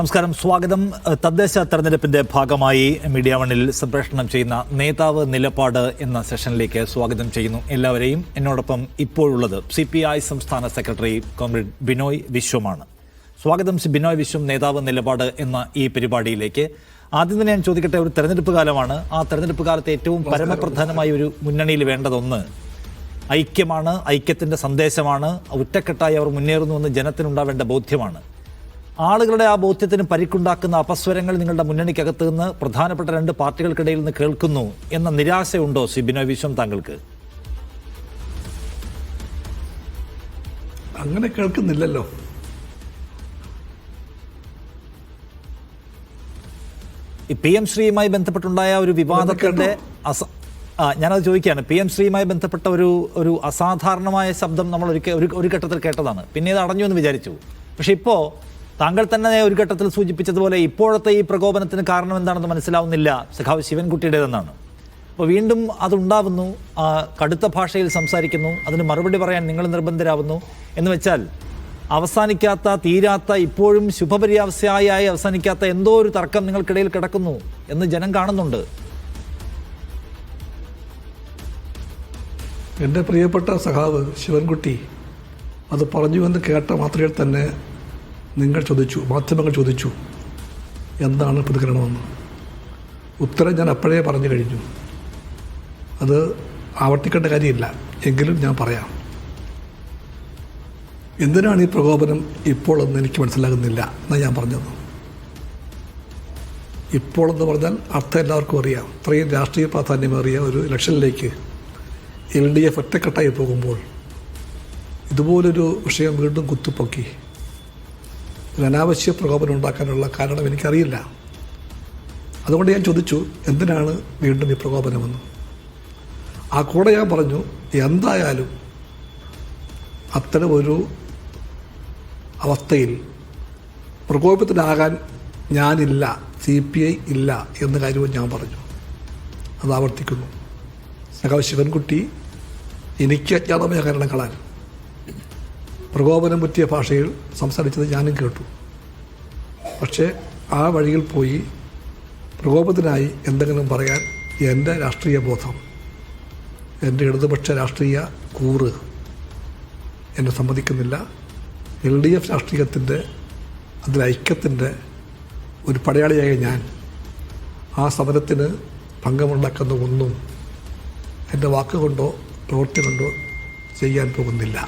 നമസ്കാരം. സ്വാഗതം. തദ്ദേശ തെരഞ്ഞെടുപ്പിന്റെ ഭാഗമായി മീഡിയ വണിൽ സംപ്രേഷണം ചെയ്യുന്ന നേതാവ് നിലപാട് എന്ന സെഷനിലേക്ക് സ്വാഗതം ചെയ്യുന്നു എല്ലാവരെയും. എന്നോടൊപ്പം ഇപ്പോഴുള്ളത് സി പി ഐ സംസ്ഥാന സെക്രട്ടറി കോമ്രേഡ് ബിനോയ് വിശ്വമാണ്. സ്വാഗതം ശ്രീ ബിനോയ് വിശ്വം നേതാവ് നിലപാട് എന്ന ഈ പരിപാടിയിലേക്ക്. ആദ്യം തന്നെ ഞാൻ ചോദിക്കട്ടെ ഒരു തെരഞ്ഞെടുപ്പ് കാലമാണ്. ആ തെരഞ്ഞെടുപ്പ് കാലത്ത് ഏറ്റവും പരമപ്രധാനമായ ഒരു മുന്നണിയിൽ വേണ്ടതൊന്ന് ഐക്യമാണ് ഐക്യത്തിന്റെ സന്ദേശമാണ്. ഒറ്റക്കെട്ടായി അവർ മുന്നേറുന്നുവെന്ന് ജനത്തിനുണ്ടാവേണ്ട ബോധ്യമാണ്. ആളുകളുടെ ആ ബോധ്യത്തിന് പരിക്കുണ്ടാക്കുന്ന അപസ്വരങ്ങൾ നിങ്ങളുടെ മുന്നണിക്കകത്ത് നിന്ന് പ്രധാനപ്പെട്ട രണ്ട് പാർട്ടികൾക്കിടയിൽ നിന്ന് കേൾക്കുന്നു എന്ന നിരാശയുണ്ടോ സി ബിനോയ് വിശ്വം താങ്കൾക്ക്? അങ്ങനെ കേൾക്കുന്നില്ലല്ലോ. പി എം ശ്രീയുമായി ബന്ധപ്പെട്ടുണ്ടായ ഒരു വിവാദത്തിന്റെ ഞാനത് ചോദിക്കുകയാണ്. പി എം ശ്രീയുമായി ബന്ധപ്പെട്ട ഒരു ഒരു അസാധാരണമായ ശബ്ദം നമ്മൾ ഒരു ഒരു ഘട്ടത്തിൽ കേട്ടതാണ്. പിന്നെ ഇത് അടഞ്ഞു എന്ന് വിചാരിച്ചു. പക്ഷെ ഇപ്പോൾ താങ്കൾ തന്നെ ഒരു ഘട്ടത്തിൽ സൂചിപ്പിച്ചതുപോലെ ഇപ്പോഴത്തെ ഈ പ്രകോപനത്തിന് കാരണം എന്താണെന്ന് മനസ്സിലാവുന്നില്ല. സഖാവ് ശിവൻകുട്ടിയുടേതെന്നാണ്. അപ്പോൾ വീണ്ടും അതുണ്ടാവുന്നു. കടുത്ത ഭാഷയിൽ സംസാരിക്കുന്നു. അതിന് മറുപടി പറയാൻ നിങ്ങൾ നിർബന്ധരാകുന്നു എന്ന് വെച്ചാൽ അവസാനിക്കാത്ത തീരാത്ത ഇപ്പോഴും ശുഭപര്യാവസ്ഥയായി അവസാനിക്കാത്ത എന്തോ ഒരു തർക്കം നിങ്ങൾക്കിടയിൽ കിടക്കുന്നു എന്ന് ജനം കാണുന്നുണ്ട്. എന്റെ പ്രിയപ്പെട്ട സഖാവ് ശിവൻകുട്ടി അത് പറഞ്ഞു എന്ന് കേട്ട മാത്രയിൽ തന്നെ നിങ്ങൾ ചോദിച്ചു മാധ്യമങ്ങൾ ചോദിച്ചു എന്താണ് പ്രതികരണമെന്ന്. ഉത്തരം ഞാൻ അപ്പോഴേ പറഞ്ഞു കഴിഞ്ഞു. അത് ആവർത്തിക്കേണ്ട കാര്യമില്ല. എങ്കിലും ഞാൻ പറയാം. എന്തിനാണ് ഈ പ്രകോപനം ഇപ്പോൾ എന്ന് എനിക്ക് മനസ്സിലാകുന്നില്ല എന്നാണ് ഞാൻ പറഞ്ഞത്. ഇപ്പോഴെന്ന് പറഞ്ഞാൽ അർത്ഥം എല്ലാവർക്കും അറിയാം. ഇത്രയും രാഷ്ട്രീയ പ്രാധാന്യമേറിയ ഒരു ഇലക്ഷനിലേക്ക് എൽ ഡി എഫ് ഒറ്റക്കെട്ടായി പോകുമ്പോൾ ഇതുപോലൊരു വിഷയം വീണ്ടും കുത്തിപ്പൊക്കി. ഒരു അനാവശ്യ പ്രകോപനം ഉണ്ടാക്കാനുള്ള കാരണം എനിക്കറിയില്ല. അതുകൊണ്ട് ഞാൻ ചോദിച്ചു എന്തിനാണ് വീണ്ടും ഈ പ്രകോപനമെന്ന്? ആ കൂടെ ഞാൻ പറഞ്ഞു എന്തായാലും അത്തരമൊരു അവസ്ഥയിൽ പ്രകോപത്തിലാകാൻ ഞാനില്ല സി പി ഐ ഇല്ല എന്ന കാര്യവും ഞാൻ പറഞ്ഞു. അത് ആവർത്തിക്കുന്നു. സഖാവ് ശിവൻകുട്ടി എനിക്ക് അജ്ഞാതമായ കാരണങ്ങളാൽ പ്രകോപനം പറ്റിയ ഭാഷയിൽ സംസാരിച്ചത് ഞാനും കേട്ടു. പക്ഷേ ആ വഴിയിൽ പോയി പ്രകോപത്തിനായി എന്തെങ്കിലും പറയാൻ എന്റെ രാഷ്ട്രീയ ബോധം എന്റെ ഇടതുപക്ഷ രാഷ്ട്രീയ കൂറ് എന്നെ സമ്മതിക്കുന്നില്ല. എൽ ഡി എഫ് രാഷ്ട്രീയത്തിന്റെ അതിൽ ഐക്യത്തിന്റെ ഒരു പടയാളിയായ ഞാൻ ആ സമരത്തിന് ഭംഗമുണ്ടാക്കുന്ന ഒന്നും എന്റെ വാക്കുകൊണ്ടോ പ്രവൃത്തി കൊണ്ടോ ചെയ്യാൻ പോകുന്നില്ല.